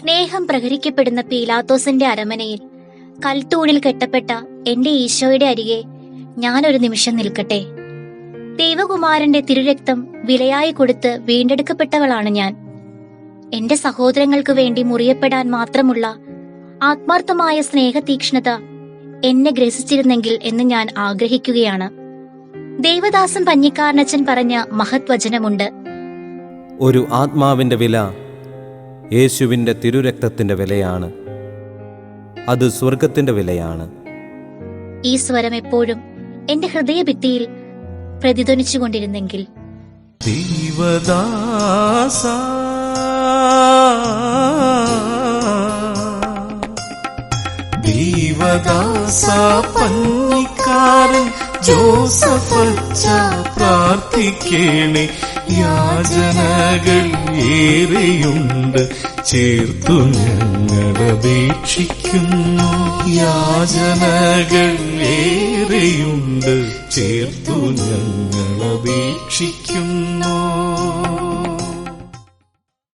സ്നേഹം പ്രഹരിക്കപ്പെടുന്ന പീലാത്തോസിന്റെ അരമനയിൽ കൽത്തൂണിൽ കെട്ടപ്പെട്ട എന്റെ ഈശോയുടെ അരികെ ഞാനൊരു നിമിഷം നിൽക്കട്ടെ. ദൈവകുമാരന്റെ തിരുരക്തം വിലയായി കൊടുത്ത് വീണ്ടെടുക്കപ്പെട്ടവളാണ് ഞാൻ. എന്റെ സഹോദരങ്ങൾക്ക് വേണ്ടി മുറിയപ്പെടാൻ മാത്രമുള്ള ആത്മാർത്ഥമായ സ്നേഹതീക്ഷ്ണത എന്നെ ഗ്രസിച്ചിരുന്നെങ്കിൽ എന്ന് ഞാൻ ആഗ്രഹിക്കുകയാണ്. ദേവദാസൻ പഞ്ഞിക്കാരനച്ചൻ പറഞ്ഞ മഹത്വചനമുണ്ട്. ഒരു ആത്മാവിന്റെ വില യേശുവിന്റെ തിരുരക്തത്തിന്റെ വിലയാണ്. അത് സ്വർഗത്തിന്റെ വിലയാണ്. ഈ സ്വരം എപ്പോഴും എന്റെ ഹൃദയഭിത്തിയിൽ പ്രതിധ്വനിച്ചുകൊണ്ടിരുന്നെങ്കിൽ. ദൈവദാസ. ദൈവദാസ പഞ്ഞിക്കാരൻ ജോസഫച്ച പ്രാർത്ഥിക്കേണേ. യാചനകൾ ഏറെയുണ്ട്. ചേർത്തു ഞങ്ങളപേക്ഷിക്കുന്നു യാചനകൾ ഏറെയുണ്ട്. ചേർത്തു ഞങ്ങളപേക്ഷിക്കുന്നു